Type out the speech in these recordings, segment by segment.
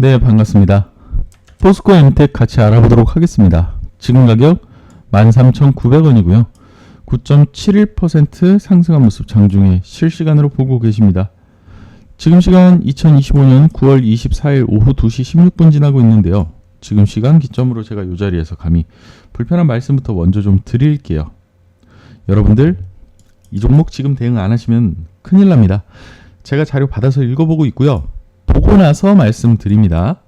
네, 반갑습니다. 포스코 엠텍 같이 알아보도록 하겠습니다. 지금 가격 13,900원이고요. 9.71% 상승한 모습 장중에 실시간으로 보고 계십니다. 지금 시간 2025년 9월 24일 오후 2시 16분 지나고 있는데요. 지금 시간 기점으로 제가 이 자리에서 감히 불편한 말씀부터 먼저 좀 드릴게요. 여러분들 이 종목 지금 대응 안 하시면 큰일 납니다. 제가 자료 받아서 읽어보고 있고요. 보고 나서 말씀드립니다.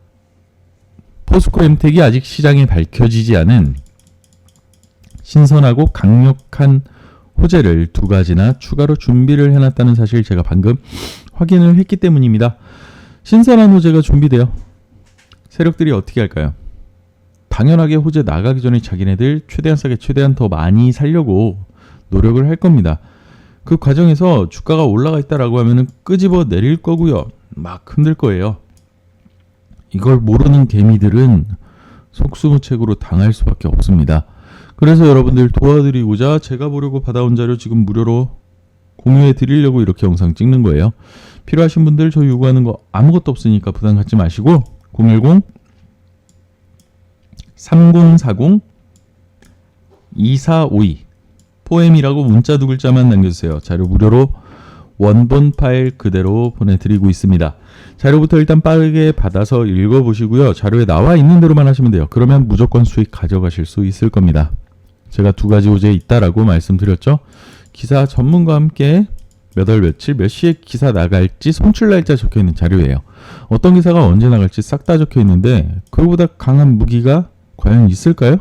포스코 엠텍이 아직 시장에 밝혀지지 않은 신선하고 강력한 호재를 두 가지나 추가로 준비를 해놨다는 사실 제가 방금 확인을 했기 때문입니다. 신선한 호재가 준비돼요. 세력들이 어떻게 할까요? 당연하게 호재 나가기 전에 자기네들 최대한 싸게 최대한 더 많이 살려고 노력을 할 겁니다. 그 과정에서 주가가 올라가 있다라고 하면은 끄집어 내릴 거고요. 막 흔들 거예요. 이걸 모르는 개미들은 속수무책으로 당할 수밖에 없습니다. 그래서 여러분들 도와드리고자 제가 보려고 받아온 자료 지금 무료로 공유해 드리려고 이렇게 영상 찍는 거예요. 필요하신 분들 저 요구하는 거 아무것도 없으니까 부담 갖지 마시고 010 3040 2452 포엠이라고 문자 두 글자만 남겨주세요. 자료 무료로 원본 파일 그대로 보내드리고 있습니다. 자료부터 일단 빠르게 받아서 읽어보시고요. 자료에 나와 있는 대로만 하시면 돼요. 그러면 무조건 수익 가져가실 수 있을 겁니다. 제가 두 가지 호재 있다라고 말씀드렸죠. 기사 전문과 함께 몇 월 며칠 몇 시에 기사 나갈지 송출 날짜 적혀 있는 자료예요. 어떤 기사가 언제 나갈지 싹 다 적혀 있는데 그보다 강한 무기가 과연 있을까요?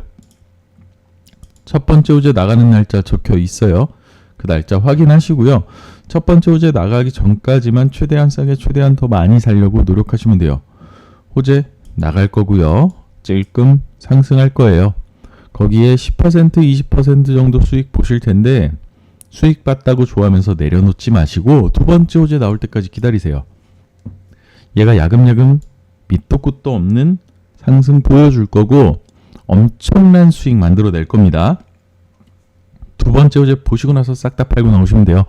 첫 번째 호재 나가는 날짜 적혀 있어요. 그 날짜 확인하시고요. 첫 번째 호재 나가기 전까지만 최대한 싸게 최대한 더 많이 살려고 노력하시면 돼요. 호재 나갈 거고요. 찔끔 상승할 거예요. 거기에 10% 20% 정도 수익 보실 텐데 수익 봤다고 좋아하면서 내려놓지 마시고 두 번째 호재 나올 때까지 기다리세요. 얘가 야금야금 밑도 끝도 없는 상승 보여줄 거고 엄청난 수익 만들어낼 겁니다. 두 번째 호재 보시고 나서 싹 다 팔고 나오시면 돼요.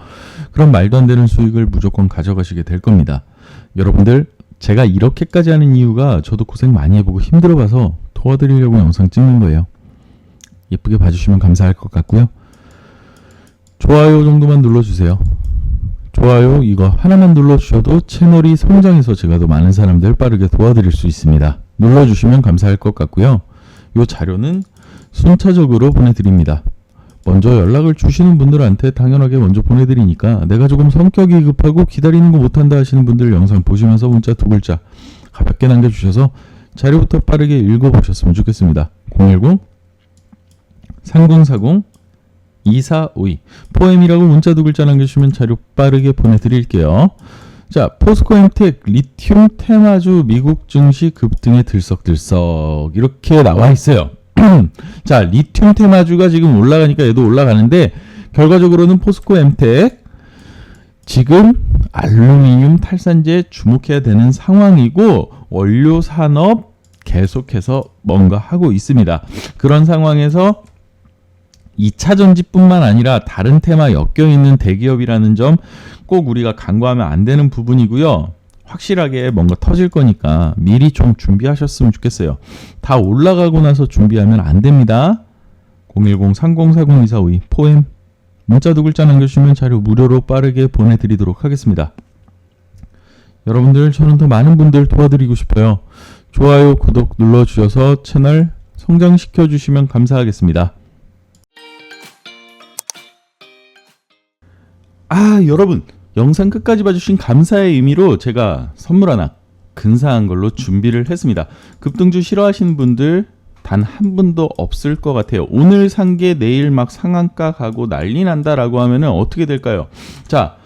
그럼 말도 안 되는 수익을 무조건 가져가시게 될 겁니다. 여러분들 제가 이렇게까지 하는 이유가 저도 고생 많이 해보고 힘들어봐서 도와드리려고 영상 찍는 거예요. 예쁘게 봐주시면 감사할 것 같고요. 좋아요 정도만 눌러주세요. 좋아요 이거 하나만 눌러주셔도 채널이 성장해서 제가 더 많은 사람들 빠르게 도와드릴 수 있습니다. 눌러주시면 감사할 것 같고요. 이 자료는 순차적으로 보내드립니다. 먼저 연락을 주시는 분들한테 당연하게 먼저 보내드리니까 내가 조금 성격이 급하고 기다리는 거 못한다 하시는 분들 영상 보시면서 문자 두 글자 가볍게 남겨주셔서 자료부터 빠르게 읽어보셨으면 좋겠습니다. 010 3040 2452 포엠이라고 문자 두 글자 남겨주시면 자료 빠르게 보내드릴게요. 자, 포스코 엠텍 리튬 테마주 미국 증시 급등에 들썩들썩 이렇게 나와 있어요. 자, 리튬 테마주가 지금 올라가니까 얘도 올라가는데 결과적으로는 포스코 엠텍 지금 알루미늄 탈산재 주목해야 되는 상황이고 원료 산업 계속해서 뭔가 하고 있습니다. 그런 상황에서 2차 전지뿐만 아니라 다른 테마 엮여 있는 대기업이라는 점 꼭 우리가 간과하면 안 되는 부분이고요. 확실하게 뭔가 터질 거니까 미리 좀 준비하셨으면 좋겠어요. 다 올라가고 나서 준비하면 안 됩니다. 010-3040-2452 포엠 문자 두 글자 남겨주시면 자료 무료로 빠르게 보내드리도록 하겠습니다. 여러분들 저는 더 많은 분들 도와드리고 싶어요. 좋아요, 구독 눌러주셔서 채널 성장시켜 주시면 감사하겠습니다. 아 여러분 영상 끝까지 봐주신 감사의 의미로 제가 선물 하나 근사한 걸로 준비를 했습니다. 급등주 싫어하시는 분들 단 한 분도 없을 것 같아요. 오늘 산 게 내일 막 상한가 가고 난리 난다라고 하면은 어떻게 될까요? 자,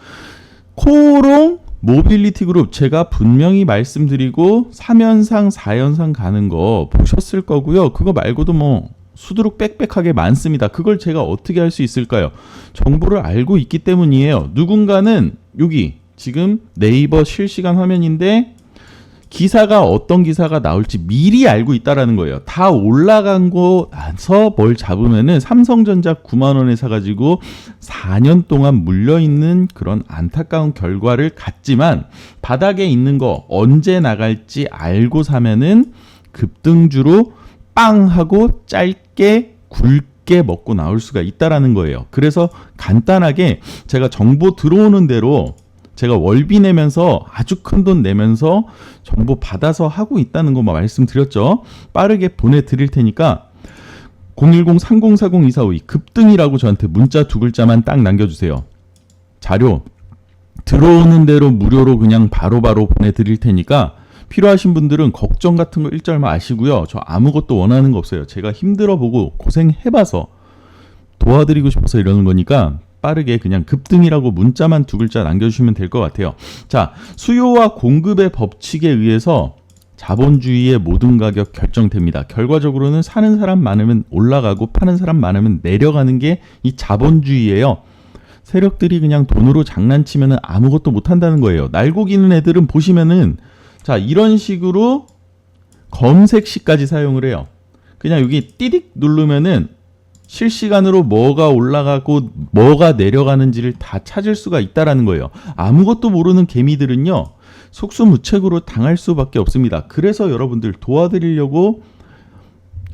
코롱 모빌리티 그룹 제가 분명히 말씀드리고 3연상 4연상 가는 거 보셨을 거고요. 그거 말고도 뭐 수두룩 빽빽하게 많습니다. 그걸 제가 어떻게 할 수 있을까요? 정보를 알고 있기 때문이에요. 누군가는 여기 지금 네이버 실시간 화면인데 기사가 어떤 기사가 나올지 미리 알고 있다라는 거예요. 다 올라간 거 나서 뭘 잡으면은 삼성전자 9만 원에 사가지고 4년 동안 물려 있는 그런 안타까운 결과를 갖지만 바닥에 있는 거 언제 나갈지 알고 사면은 급등주로 빵 하고 짧게 굵게 먹고 나올 수가 있다라는 거예요. 그래서 간단하게 제가 정보 들어오는 대로 제가 월비 내면서 아주 큰 돈 내면서 정보 받아서 하고 있다는 것만 말씀드렸죠. 빠르게 보내드릴 테니까 010-3040-2452 급등이라고 저한테 문자 두 글자만 딱 남겨주세요. 자료 들어오는 대로 무료로 그냥 바로바로 보내드릴 테니까 필요하신 분들은 걱정 같은 거 일절 마시고요. 저 아무것도 원하는 거 없어요. 제가 힘들어 보고 고생해봐서 도와드리고 싶어서 이러는 거니까 빠르게 그냥 급등이라고 문자만 두 글자 남겨주시면 될 것 같아요. 자, 수요와 공급의 법칙에 의해서 자본주의의 모든 가격 결정됩니다. 결과적으로는 사는 사람 많으면 올라가고 파는 사람 많으면 내려가는 게 이 자본주의예요. 세력들이 그냥 돈으로 장난치면 아무것도 못 한다는 거예요. 날고 기는 애들은 보시면은 자, 이런 식으로 검색시까지 사용을 해요. 그냥 여기 띠딕 누르면은 실시간으로 뭐가 올라가고 뭐가 내려가는지를 다 찾을 수가 있다라는 거예요. 아무것도 모르는 개미들은요. 속수무책으로 당할 수밖에 없습니다. 그래서 여러분들 도와드리려고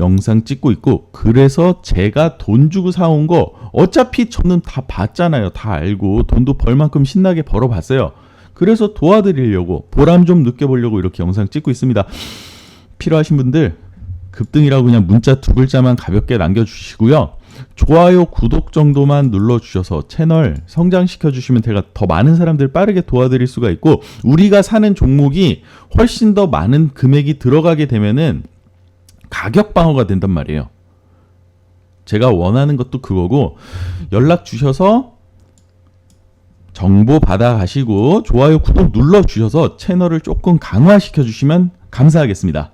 영상 찍고 있고 그래서 제가 돈 주고 사온 거 어차피 저는 다 봤잖아요. 다 알고 돈도 벌 만큼 신나게 벌어봤어요. 그래서 도와드리려고 보람 좀 느껴보려고 이렇게 영상 찍고 있습니다. 필요하신 분들 급등이라고 그냥 문자 두 글자만 가볍게 남겨주시고요. 좋아요, 구독 정도만 눌러주셔서 채널 성장시켜 주시면 제가 더 많은 사람들 빠르게 도와드릴 수가 있고 우리가 사는 종목이 훨씬 더 많은 금액이 들어가게 되면은 가격 방어가 된단 말이에요. 제가 원하는 것도 그거고 연락 주셔서 정보 받아 가시고 좋아요, 구독 눌러 주셔서 채널을 조금 강화시켜 주시면 감사하겠습니다.